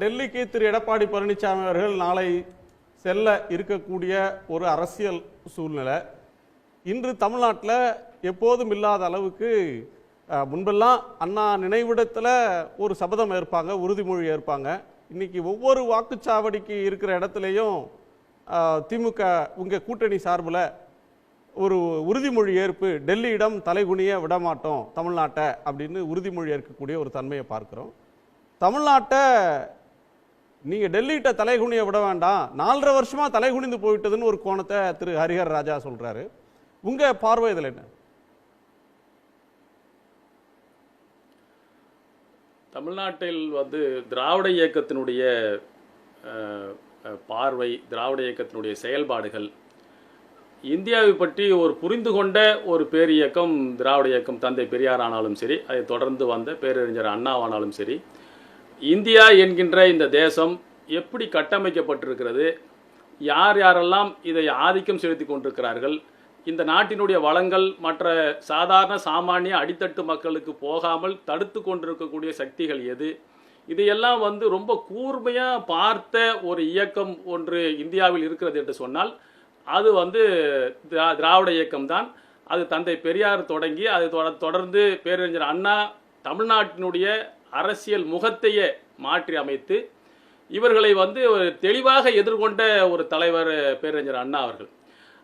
டெல்லிக்கு திரு எடப்பாடி பழனிசாமி அவர்கள் நாளை செல்ல இருக்கக்கூடிய ஒரு அரசியல் சூழ்நிலை. இன்று தமிழ்நாட்டில் எப்போதும் இல்லாத அளவுக்கு முன்பெல்லாம் அண்ணா நினைவிடத்தில் ஒரு சபதம் ஏற்பாங்க உறுதிமொழி ஏற்பாங்க. இன்னைக்கு ஒவ்வொரு வாக்குச்சாவடிக்கு இருக்கிற இடத்துலையும் திமுக உங்கள் கூட்டணி சார்பில் ஒரு உறுதிமொழி ஏற்பு டெல்லியிடம் தலைகுனிய விடமாட்டோம் தமிழ்நாட்டை அப்படின்னு உறுதிமொழி ஏற்கக்கூடிய ஒரு தன்மையை பார்க்குறோம். தமிழ்நாட்டை நீங்கள் டெல்லிகிட்ட தலைகுனிய விட வேண்டாம். நாலரை தலை தலைகுனிந்து போயிட்டதுன்னு ஒரு கோணத்தை திரு ஹரிஹர் ராஜா சொல்கிறாரு உங்கள் பார்வை இதில் என்ன? தமிழ்நாட்டில் வந்து திராவிட இயக்கத்தினுடைய பார்வை திராவிட இயக்கத்தினுடைய செயல்பாடுகள் இந்தியாவை பற்றி ஒரு புரிந்து கொண்ட ஒரு பேரியக்கம் திராவிட இயக்கம் தந்தை பெரியார் ஆனாலும் சரி அதை தொடர்ந்து வந்த பேரறிஞர் அண்ணாவானாலும் சரி இந்தியா என்கின்ற இந்த தேசம் எப்படி கட்டமைக்கப்பட்டிருக்கிறது? யார் யாரெல்லாம் இதை ஆதிக்கம் செலுத்தி கொண்டிருக்கிறார்கள்? இந்த நாட்டினுடைய வளங்கள் மற்ற சாதாரண சாமானிய அடித்தட்டு மக்களுக்கு போகாமல் தடுத்து கொண்டிருக்கக்கூடிய சக்திகள் எது? இதையெல்லாம் வந்து ரொம்ப கூர்மையாக பார்த்த ஒரு இயக்கம் ஒன்று இந்தியாவில் இருக்கிறது என்று சொன்னால் அது வந்து திரா- திராவிட இயக்கம்தான். அது தந்தை பெரியார் தொடங்கி அது தொடர்ந்து பேரறிஞர் அண்ணா தமிழ்நாட்டினுடைய அரசியல் முகத்தையே மாற்றி அமைத்து இவர்களை வந்து ஒரு தெளிவாக எதிர்கொண்ட ஒரு தலைவர் பேரறிஞர் அண்ணா அவர்கள்.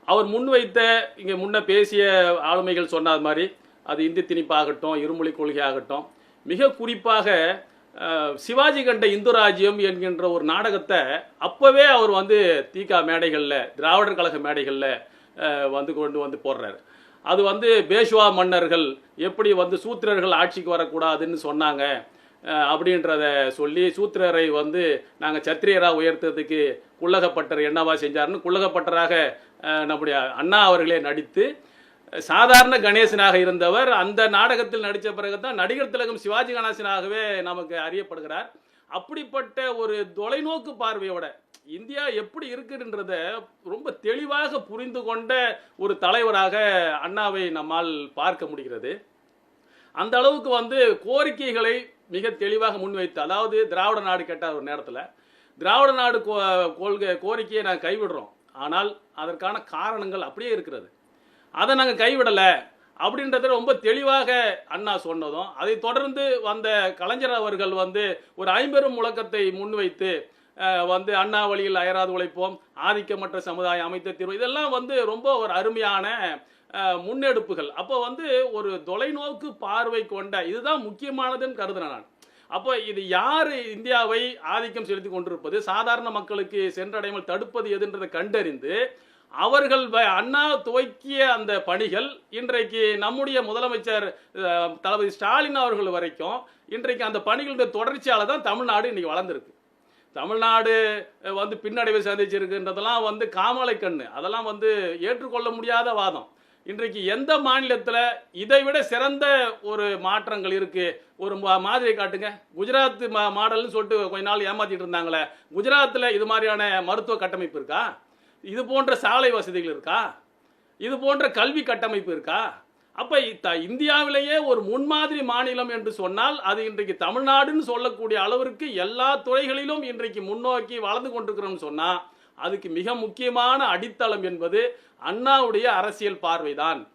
அவர் முன்வைத்த இங்கே முன்ன பேசிய ஆளுமைகள் சொன்னது மாதிரி அது இந்தி திணிப்பாகட்டும் இருமொழி கொள்கையாகட்டும் மிக குறிப்பாக சிவாஜி கண்ட இந்து ராஜ்யம் என்கின்ற ஒரு நாடகத்தை அப்போவே அவர் வந்து தீகா மேடைகளில் திராவிடர் கழக மேடைகளில் வந்து கொண்டு வந்து போடுறாரு. அது வந்து பேஷ்வா மன்னர்கள் எப்படி வந்து சூத்திரர்கள் ஆட்சிக்கு வரக்கூடாதுன்னு சொன்னாங்க. அப்படின்றத சொல்லி சூத்திரரை வந்து நாங்கள் சத்திரியராக உயர்த்ததுக்கு குள்ளகப்பட்டர் என்னவா செஞ்சாருன்னு குள்ளகப்பட்டராக நம்முடைய அண்ணா அவர்களே நடித்து சாதாரண கணேசனாக இருந்தவர் அந்த நாடகத்தில் நடித்த பிறகு தான் நடிகர் திலகம் சிவாஜி கணேசனாகவே நமக்கு அறியப்படுகிறார். அப்படிப்பட்ட ஒரு தொலைநோக்கு பார்வையோட இந்தியா எப்படி இருக்குன்றத ரொம்ப தெளிவாக புரிந்து கொண்ட ஒரு தலைவராக அண்ணாவை நம்மால் பார்க்க முடிகிறது. அந்த அளவுக்கு வந்து கோரிக்கைகளை மிக தெளிவாக முன்வைத்து அதாவது திராவிட நாடு கேட்டார் ஒரு நேரத்தில் திராவிட நாடு கொள்கை கோரிக்கையை நாங்கள் கைவிடுறோம். ஆனால் அதற்கான காரணங்கள் அப்படியே இருக்கிறது. அதை நாங்கள் கைவிடலை அப்படின்றத ரொம்ப தெளிவாக அண்ணா சொன்னதும் அதை தொடர்ந்து வந்த கலைஞர் அவர்கள் வந்து ஒரு ஐம்பெரும் முழக்கத்தை முன்வைத்து வந்து அண்ணா வழியில் அயராது உழைப்போம். ஆதிக்கமற்ற சமுதாயம் அமைத்த தீர்வு. இதெல்லாம் வந்து ரொம்ப ஒரு அருமையான முன்னெடுப்புகள். அப்போ வந்து ஒரு தொலைநோக்கு பார்வை கொண்ட இதுதான் முக்கியமானதுன்னு கருதுனேன் நான். அப்போ இது யார் இந்தியாவை ஆதிக்கம் செலுத்தி கொண்டிருப்பது? சாதாரண மக்களுக்கு சென்றடையாமல் தடுப்பது எதுன்றதை கண்டறிந்து அவர்கள் வ- அண்ணா துவக்கிய அந்த பணிகள் இன்றைக்கு நம்முடைய முதலமைச்சர் தளபதி ஸ்டாலின் அவர்கள் வரைக்கும் இன்றைக்கு அந்த பணிகளுடைய தொடர்ச்சியால் தான் தமிழ்நாடு இன்னைக்கு வளர்ந்துருக்கு. தமிழ்நாடு வந்து பின்னடைவை சந்திச்சிருக்குன்றதெல்லாம் வந்து காமலை கண்ணு அதெல்லாம் வந்து ஏற்றுக்கொள்ள முடியாத வாதம். இன்றைக்கு எந்த மாநிலத்தில் இதை விட சிறந்த ஒரு மாற்றங்கள் இருக்குது ஒரு மா- மாதிரி காட்டுங்க. குஜராத் மா மாடல்னு சொல்லிட்டு கொஞ்ச நாள் ஏமாற்றிட்டு இருந்தாங்களே. குஜராத்தில் இது மாதிரியான மருத்துவ கட்டமைப்பு இருக்கா? இது போன்ற சாலை வசதிகள் இருக்கா? இது போன்ற கல்வி கட்டமைப்பு இருக்கா? அப்போ இத்த- இந்தியாவிலேயே ஒரு முன்மாதிரி மாநிலம் என்று சொன்னால் அது இன்றைக்கு தமிழ்நாடுன்னு சொல்லக்கூடிய அளவிற்கு எல்லா துறைகளிலும் இன்றைக்கு முன்னோக்கி வளர்ந்து கொண்டிருக்கிறோம்னு சொன்னால் அதுக்கு மிக முக்கியமான அடித்தளம் என்பது அண்ணாவுடைய அரசியல் பார்வைதான்.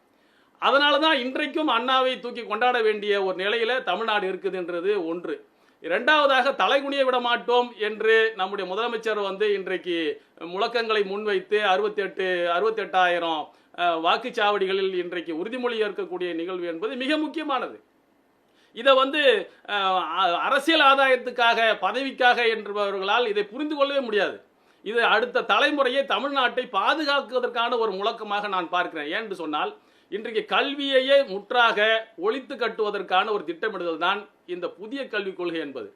அதனால தான் இன்றைக்கும் அண்ணாவை தூக்கி கொண்டாட வேண்டிய ஒரு நிலையில் தமிழ்நாடு இருக்குதுன்றது ஒன்று. இரண்டாவதாக தலைகுனிய விட மாட்டோம் என்று நம்முடைய முதலமைச்சர் வந்து இன்றைக்கு முழக்கங்களை முன்வைத்து அறுபத்தெட்டு அறுபத்தெட்டாயிரம் வாக்குச்சாவடிகளில் இன்றைக்கு உறுதிமொழி ஏற்கக்கூடிய நிகழ்வு என்பது மிக முக்கியமானது. இதை வந்து அ- அரசியல் ஆதாயத்துக்காக பதவிக்காக என்பவர்களால் இதை புரிந்து கொள்ளவே முடியாது. இது அடுத்த தலைமுறையை தமிழ்நாட்டை பாதுகாக்குவதற்கான ஒரு முழக்கமாக நான் பார்க்கிறேன். ஏன்னு சொன்னால் இன்றைக்கு கல்வியையே முற்றாக ஒழித்து கட்டுவதற்கான ஒரு திட்டமிடுதல் தான் இந்த புதிய கல்விக் கொள்கை என்பது.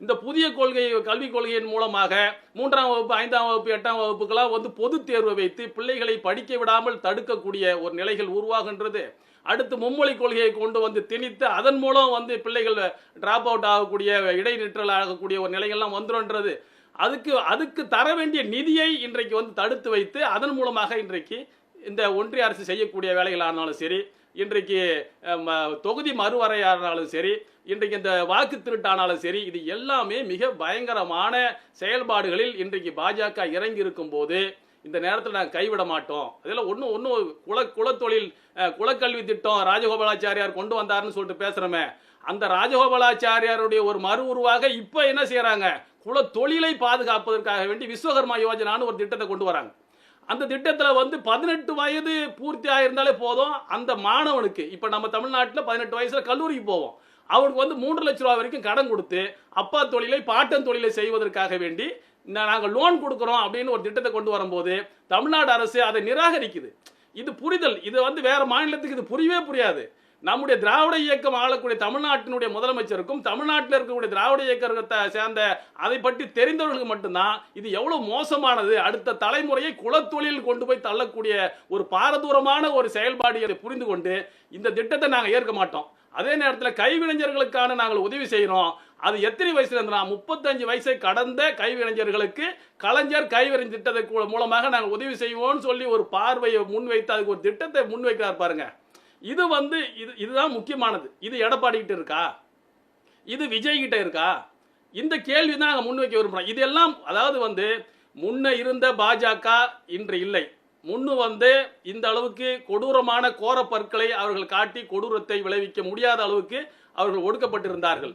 இந்த புதிய கொள்கை கல்விக் கொள்கையின் மூலமாக மூன்றாம் வகுப்பு ஐந்தாம் வகுப்பு எட்டாம் வகுப்புக்கெல்லாம் வந்து பொதுத் தேர்வு வைத்து பிள்ளைகளை படிக்க விடாமல் தடுக்கக்கூடிய ஒரு நிலைகள் உருவாகின்றது. அடுத்து மும்மொழி கொள்கையை கொண்டு வந்து திணித்து அதன் மூலம் வந்து பிள்ளைகள் டிராப் அவுட் ஆகக்கூடிய இடைநிற்றல் ஆகக்கூடிய ஒரு நிலைகள்லாம் வந்துருன்றது. அதுக்கு அதுக்கு தர வேண்டிய நிதியை இன்றைக்கு வந்து தடுத்து வைத்து அதன் மூலமாக இன்றைக்கு இந்த ஒன்றிய அரசு செய்யக்கூடிய வேலைகளானாலும் சரி இன்றைக்கு ம- தொகுதி மறுவரையானாலும் சரி இன்றைக்கு இந்த வாக்கு திருட்டானாலும் சரி இது எல்லாமே மிக பயங்கரமான செயல்பாடுகளில் இன்றைக்கு பாஜக இறங்கி இருக்கும் போது இந்த நேரத்தில் நாங்கள் கைவிட மாட்டோம். அதில் ஒன்றும் ஒன்றும் குல குலத்தொழில் குலக்கல்வி திட்டம் ராஜகோபாலாச்சாரியார் கொண்டு வந்தாருன்னு சொல்லிட்டு பேசுகிறோமே அந்த ராஜகோபாலாச்சாரியாருடைய ஒரு மறு உருவாக இப்போ என்ன செய்கிறாங்க குல தொழிலை பாதுகாப்பதற்காக வேண்டி விஸ்வகர்மா யோஜனான்னு ஒரு திட்டத்தை கொண்டு வராங்க. அந்த திட்டத்தில் வந்து பதினெட்டு வயது பூர்த்தி ஆயிருந்தாலே போதும். அந்த மாணவனுக்கு இப்போ நம்ம தமிழ்நாட்டில் பதினெட்டு வயசில் கல்லூரிக்கு போவோம். அவனுக்கு வந்து மூன்று லட்ச ரூபா வரைக்கும் கடன் கொடுத்து அப்பா தொழிலை பாட்டன் தொழிலை செய்வதற்காக வேண்டி நாங்கள் லோன் கொடுக்குறோம் அப்படின்னு ஒரு திட்டத்தை கொண்டு வரும்போது தமிழ்நாடு அரசு அதை நிராகரிக்குது. இது புரிதல். இது வந்து வேறு மாநிலத்துக்கு இது புரியவே புரியாது. நம்முடைய திராவிட இயக்கம் ஆளக்கூடிய தமிழ்நாட்டினுடைய முதலமைச்சருக்கும் தமிழ்நாட்டில் இருக்கக்கூடிய திராவிட இயக்கத்தை சேர்ந்த அதை பற்றி தெரிந்தவர்களுக்கு மட்டும்தான் இது எவ்வளவு மோசமானது. அடுத்த தலைமுறையை குலத்தொழில் கொண்டு போய் தள்ளக்கூடிய ஒரு பாரதூரமான ஒரு செயல்பாடு புரிந்து கொண்டு இந்த திட்டத்தை நாங்கள் ஏற்க மாட்டோம். அதே நேரத்தில் கைவினைஞர்களுக்கான நாங்கள் உதவி செய்கிறோம் அது எத்தனை வயசுல இருந்தா முப்பத்தஞ்சு வயசை கடந்த கைவினைஞர்களுக்கு கலைஞர் கைவினை திட்டத்தை மூலமாக நாங்கள் உதவி செய்வோம்னு சொல்லி ஒரு பார்வையை முன்வைத்து அதுக்கு ஒரு திட்டத்தை முன்வைக்கிறார் பாருங்க. இது வந்து இது இதுதான் முக்கியமானது. இது எடப்பாடி கிட்ட இருக்கா? இது விஜய் கிட்ட இருக்கா? இந்த கேள்வி தான் நாங்கள் முன்வைக்க விரும்புகிறோம் இதெல்லாம் அதாவது வந்து முன்ன இருந்த பாஜக இன்று இல்லை. முன்னு வந்து இந்த அளவுக்கு கொடூரமான கோர பற்களை அவர்கள் காட்டி கொடூரத்தை விளைவிக்க முடியாத அளவுக்கு அவர்கள் ஒடுக்கப்பட்டிருந்தார்கள். இருந்தார்கள்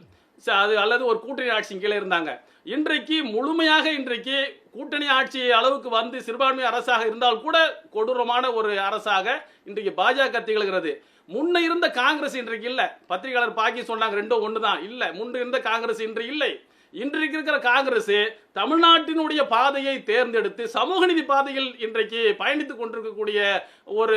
அது அல்லது ஒரு கூட்டணி ஆட்சியின் கீழே இருந்தாங்க. இன்றைக்கு முழுமையாக இன்றைக்கு கூட்டணி ஆட்சி அளவுக்கு வந்து சிறுபான்மை அரசாக இருந்தால் கூட கொடூரமான ஒரு அரசாக இன்றைக்கு பாஜக திகழ்கிறது. முன்ன இருந்த காங்கிரஸ் இன்றைக்கு இல்லை. பத்திரிகையாளர் பாக்கி சொன்னாங்க ரெண்டும் ஒன்று தான் இல்லை முன்ன இருந்த காங்கிரஸ் இன்று இல்லை. இன்றைக்கு இருக்கிற காங்கிரஸ் தமிழ்நாட்டினுடைய பாதையை தேர்ந்தெடுத்து சமூக நீதி பாதையில் இன்றைக்கு பயணித்துக் கொண்டிருக்கக்கூடிய ஒரு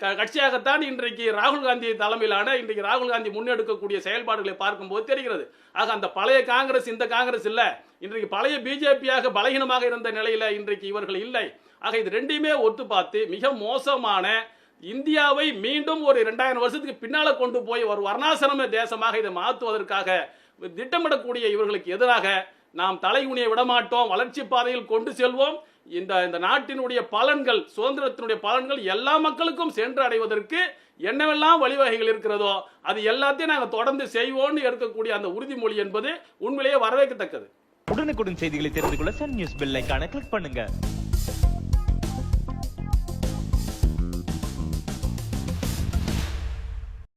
க- கட்சியாகத்தான் இன்றைக்கு ராகுல் காந்தி தலைமையிலான இன்றைக்கு ராகுல் காந்தி முன்னெடுக்கக்கூடிய செயல்பாடுகளை பார்க்கும்போது தெரிகிறது. ஆக அந்த பழைய காங்கிரஸ் இந்த காங்கிரஸ் இல்லை. இன்றைக்கு பழைய பிஜேபியாக பலகீனமாக இருந்த நிலையில இன்றைக்கு இவர்கள் இல்லை. ஆக இது ரெண்டையுமே ஒத்து பார்த்து மிக மோசமான இந்தியாவை மீண்டும் ஒரு இரண்டாயிரம் வருஷத்துக்கு பின்னால கொண்டு போய் ஒரு வர்ணாசிரம தேசமாக இதை மாற்றுவதற்காக திட்டமிடக்கூடிய இவர்களுக்கு எதிராக நாம் தலைகுனியை விடமாட்டோம் வளர்ச்சி பாதையில் கொண்டு செல்வோம். இந்த இந்த நாட்டினுடைய பலன்கள் சுதந்திரத்தினுடைய பலன்கள் எல்லா மக்களுக்கும் சென்று அடைவதற்கு என்னவெல்லாம் வழிவகைகள் இருக்கிறதோ அது எல்லாத்தையும் நாங்கள் தொடர்ந்து செய்வோம்னு எடுக்கக்கூடிய அந்த உறுதிமொழி என்பது உண்மையிலேயே வரவேற்கத்தக்கது. உடனுக்குடன் செய்திகளை தெரிந்து கொள்ள சன் நியூஸ் பெல் கிளிக் பண்ணுங்க.